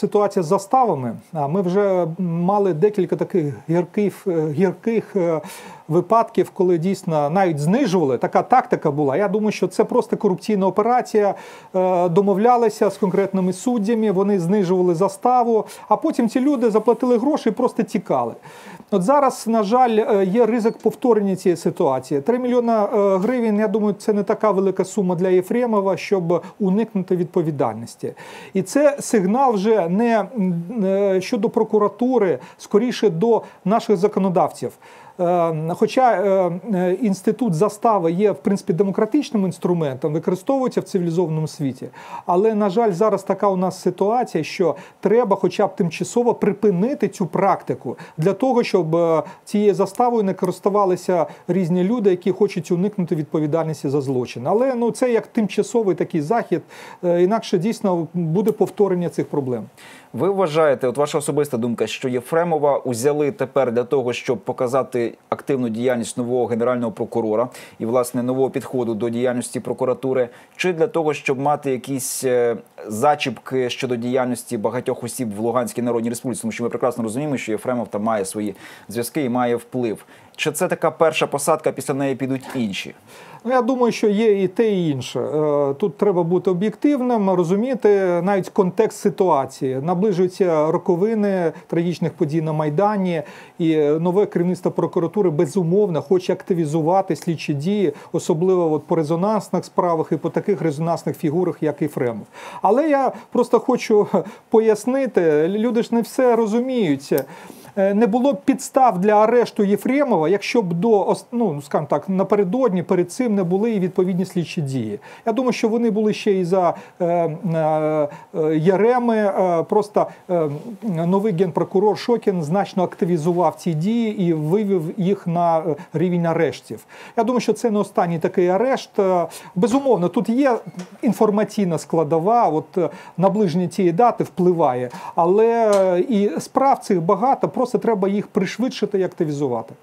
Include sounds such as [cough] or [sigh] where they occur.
ситуація з заставами. Ми вже мали декілька таких гірких, гірких е, випадків, коли дійсно навіть знижували. Така тактика була. Я думаю, що це просто корупційна операція. Е, Домовлялися з конкретними суддями, вони знижували заставу, а потім ці люди заплатили гроші і просто тікали. От зараз, на жаль, е, є ризик повторення цієї ситуації. 3 мільйона е, гривень, я думаю, це не така велика сума для Єфремова, щоб уникнути відповідальності. І це сигнал вже не е, щодо прокуратури, скоріше до наших законодавців. Е, Хоча е, е, інститут застави є в принципі демократичним інструментом, використовується в цивілізованому світі. Але на жаль, зараз така у нас ситуація, що треба, хоча б тимчасово припинити цю практику для того, щоб цією заставою не користувалися різні люди, які хочуть уникнути відповідальності за злочин. Але ну це як тимчасовий такий захід, інакше дійсно буде повторення цих проблем. Ви вважаєте, от ваша особиста думка, що Єфремова узяли тепер для того, щоб показати активну діяльність нового генерального прокурора і власне нового підходу до діяльності прокуратури, чи для того, щоб мати якісь е, зачіпки щодо діяльності багатьох осіб в Луганській Народній Республіці, тому що ми прекрасно розуміємо, що Єфремов там має свої зв'язки і має вплив. Чи це така перша посадка, після неї підуть інші? Ну, я думаю, що є і те, і інше. Е, Тут треба бути об'єктивним, розуміти навіть контекст ситуації. Наближуються роковини трагічних подій на Майдані, і нове керівництво прокуратури безумовно хоче активізувати слідчі дії, особливо от по резонансних справах і по таких резонансних фігурах, як Єфремов. Але я просто хочу [laughs] пояснити: люди ж не все розуміють. Е, Не було б підстав для арешту Єфремова, якщо б до ну, скажімо так, напередодні перед цим не були і відповідні слідчі дії. Я думаю, що вони були ще і за е, е, е, Яреми. Е, просто е, новий генпрокурор Шокін значно активізував ці дії і вивів їх на рівень арештів. Я думаю, що це не останній такий арешт. Безумовно, тут є інформаційна складова, от наближення цієї дати впливає, але і справ цих багато, просто треба їх пришвидшити і активізувати.